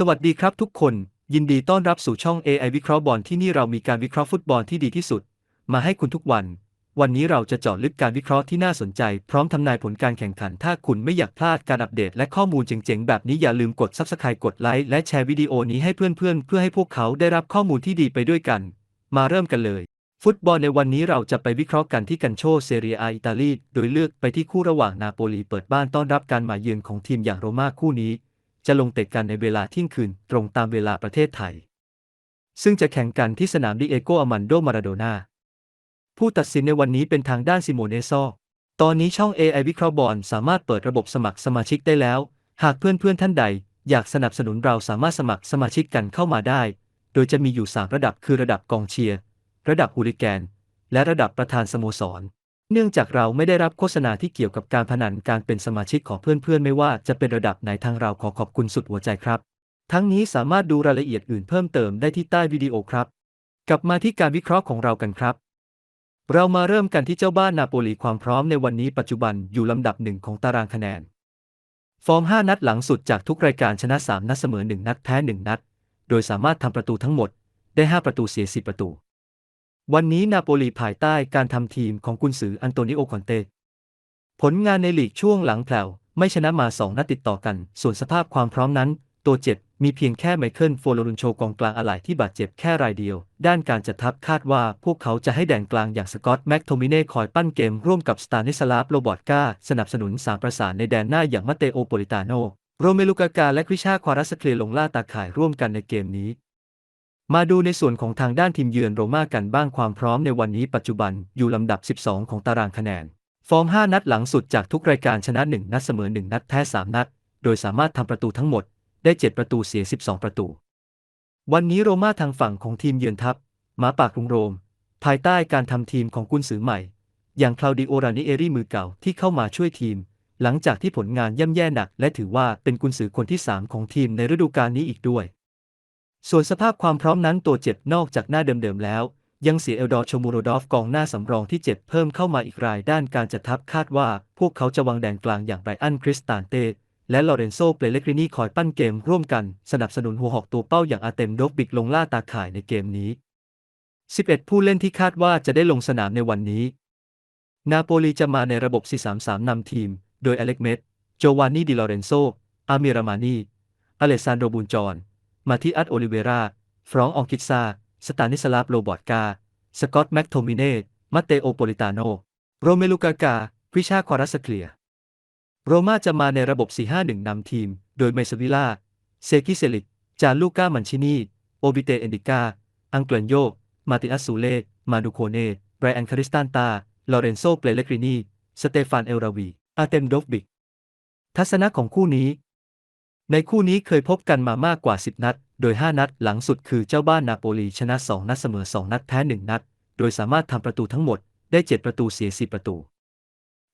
สวัสดีครับทุกคน ยินดีต้อนรับสู่ช่อง AI วิเคราะห์บอลที่นี่เรามีการวิเคราะห์ฟุตบอลที่ดีที่สุด มาให้คุณทุกวัน วันนี้เราจะเจาะลึกการวิเคราะห์ที่น่าสนใจ พร้อมทำนายผลการแข่งขัน ถ้าคุณไม่อยากพลาดการอัปเดตและข้อมูลเจ๋งๆ แบบนี้อย่าลืมกด Subscribe กดไลค์และแชร์วิดีโอนี้ให้เพื่อนๆ เพื่อให้พวกเขาได้รับข้อมูลที่ดีไปด้วยกัน มาเริ่มกันเลย ฟุตบอลในวันนี้เราจะไปวิเคราะห์กันที่กันโชเซเรียอาอิตาลีโดยเลือกไปที่คู่ระหว่างนาโปลีเปิดบ้านต้อนรับการมาเยือนของทีมอย่างโรม่าคู่นี้ จะลงเตะกันในเวลาเที่ยงคืนตรงตามเวลาประเทศไทย ซึ่งจะแข่งกันที่สนามดิเอโกอามันโดมาราโดนาผู้ตัดสินในวันนี้เป็นทางด้านซิโมเนซอตอนนี้ช่อง AI วิเคราะห์บอลสามารถเปิดระบบสมัครสมาชิกได้แล้ว หากเพื่อนๆท่านใด อยากสนับสนุนเราสามารถสมัครสมาชิกกันเข้ามาได้ โดยจะมีอยู่ 3 ระดับคือระดับกองเชียร์ ระดับฮูลิแกน และระดับประธานสโมสร เนื่องจากเราไม่ได้รับโฆษณาที่เกี่ยวกับการพนันการเป็นสมาชิกของเพื่อนๆ ไม่ว่าจะเป็นระดับไหนทางเราขอขอบคุณสุดหัวใจครับ ทั้งนี้สามารถดูรายละเอียดอื่นเพิ่มเติมได้ที่ใต้วิดีโอครับ กลับมาที่การวิเคราะห์ของเรากันครับ เรามาเริ่มกันที่เจ้าบ้านนาโปลีความพร้อมในวันนี้ปัจจุบันอยู่ลำดับหนึ่งของตารางคะแนน ฟอร์ม 5 นัดหลังสุดจากทุกรายการชนะ 3 นัดเสมอ 1 นัดแพ้ 1 นัด โดยสามารถทำประตูทั้งหมดได้ 5 ประตูเสีย 10 ประตู วันนี้นาโปลีภายใต้การทำทีมของกุนซืออันโตนิโอคอนเต ผลงานในลีกช่วงหลังแผ่วไม่ชนะมา2นัดติดต่อกัน ส่วนสภาพความพร้อมนั้น ตัวเจ็บมีเพียงแค่ไมเคิลโฟโลรุนโชกองกลางอะไหล่ที่บาดเจ็บแค่รายเดียว ด้านการจัดทัพคาดว่าพวกเขาจะให้แดนกลางอย่างสกอตแม็กโทมิเน่คอยปั้นเกมร่วมกับสตานิสลาฟโรบอตกาสนับสนุนสามประสานในแดนหน้าอย่างมาเตโอโปลิตาโนโรเมลูกากาและคริชาควารัสเคลลงล่าตาข่ายร่วมกันในเกมนี้ มาดูในส่วนของทางด้านทีมเยือนโรม่ากันบ้างความพร้อมในวันนี้ปัจจุบันอยู่ลำดับ 12 ของตารางคะแนน ฟอร์ม 5 นัดหลังสุดจากทุกรายการชนะ 1 นัดเสมอ 1 นัดแพ้ 3 นัด โดยสามารถทำประตูทั้งหมดได้ 7 ประตูเสีย 12 ประตู วันนี้โรม่าทางฝั่งของทีมเยือนทัพหมาปากกรุงโรม ภายใต้การทำทีมของกุนซือใหม่ อย่างคลาวดิโอรานิเอรี่มือเก่าที่เข้ามาช่วยทีม หลังจากที่ผลงานย่ำแย่หนัก และถือว่าเป็นกุนซือคนที่ 3 ของทีมในฤดูกาลนี้อีกด้วย ส่วนสภาพความพร้อมนั้นตัวเจ็บนอกจากหน้าเดิมๆแล้ว ยังเสียเอลดอร์ชมูโรดอฟกองหน้าสำรองที่เจ็บเพิ่มเข้ามาอีกรายด้านการจัดทัพคาดว่า พวกเขาจะวางแดนกลางอย่างไรอันคริสตานเตและลอเรนโซเปเลกรินีคอยปั้นเกมร่วมกัน สนับสนุนหัวหอกตัวเป้าอย่างอาเต็มโดกบิกลงล่าตาข่ายในเกมนี้ 11 ผู้เล่นที่คาดว่าจะได้ลงสนามในวันนี้ นาโปลีจะมาในระบบ 4-3-3 นำทีม โดยอเล็กเมตโจวานนี่ดิลอเรนโซอามิรามานีอเลซานโดบูนจอน มาทิอัสโอลิเวราฟรองอองกิซาสตานิสลาฟโรบอตกา สกอตแม็กโทมิเน่มาเตโอโปลิตาโน โรเมลูกากา วิชาควารัสเคลีย โรม่าจะมาในระบบ 4-5-1 นำทีม โดยเมซาวิล่า เซกิเซลิก จานลูก้ามันชินี โอบิเตเอนดิกา อังเกลนโย มาติอัสซูเล่มาดูโคเน่ไบรอันคาริสตันตา ลอเรนโซเปเลกรินี สเตฟานเอลราวี อาเตมโดฟบิก ทัศนะของคู่นี้ ในคู่นี้เคยพบกันมามากกว่า 10 นัด โดย 5 นัด หลังสุดคือเจ้าบ้านนาโปลีชนะ 2 นัดเสมอ 2 นัดแพ้ 1 นัด โดยสามารถทำประตูทั้งหมดได้ 7 ประตูเสีย 10 ประตู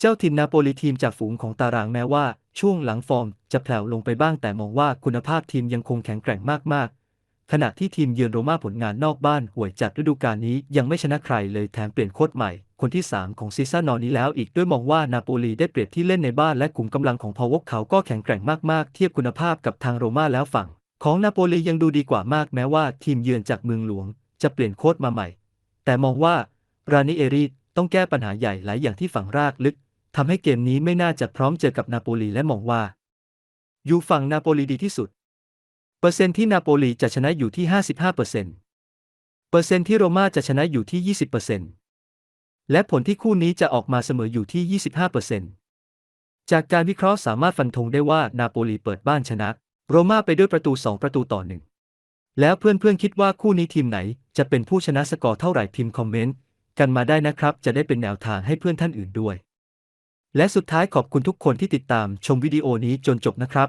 เจ้าถิ่นนาโปลีทีมจากฝูงของตารางแม้ว่า ช่วงหลังฟอร์มจะแผ่วลงไปบ้างแต่มองว่าคุณภาพทีมยังคงแข็งแกร่งมากๆ ขณะที่ทีมเยือนโรม่าผลงานนอกบ้านห่วยจัดฤดูกาลนี้ยังไม่ชนะใครเลยแถมเปลี่ยนโค้ชใหม่ คนที่ 3 ของซีซั่นนอนนี้แล้วอีกด้วยมองว่านาโปลีได้เปรียบที่เล่นในบ้านและกลุ่มกำลังของพาวกเขาก็แข็งแกร่งมากๆ เทียบคุณภาพกับทางโรม่าแล้วฝั่ง ของนาโปลียังดูดีกว่ามากแม้ว่าทีมเยือนจากเมืองหลวง จะเปลี่ยนโค้ชมาใหม่ แต่มองว่ารานิเอรีต้องแก้ปัญหาใหญ่หลายอย่างที่ฝังรากลึกทำให้เกมนี้ไม่น่าจะพร้อมเจอกับนาโปลีและมองว่า อยู่ฝั่งนาโปลีดีที่สุด เปอร์เซ็นต์ที่นาโปลีจะชนะอยู่ที่ 55%เปอร์เซ็นต์เปอร์เซ็นต์ที่โรม่าจะชนะอยู่ที่ 20%เปอร์เซ็นต์ และผลที่คู่นี้จะออกมาเสมออยู่ที่ 25%เปอร์เซ็นต์จากการวิเคราะห์สามารถฟันธงได้ว่านาโปลีเปิดบ้านชนะ โรม่าไปด้วยประตู 2 ประตูต่อหนึ่งแล้วเพื่อนๆคิดว่าคู่นี้ทีมไหน จะเป็นผู้ชนะสกอร์เท่าไหร่พิมพ์คอมเมนต์กันมาได้นะครับ จะได้เป็นแนวทางให้เพื่อนท่านอื่นด้วย และสุดท้ายขอบคุณทุกคนที่ติดตามชมวิดีโอนี้จนจบนะครับ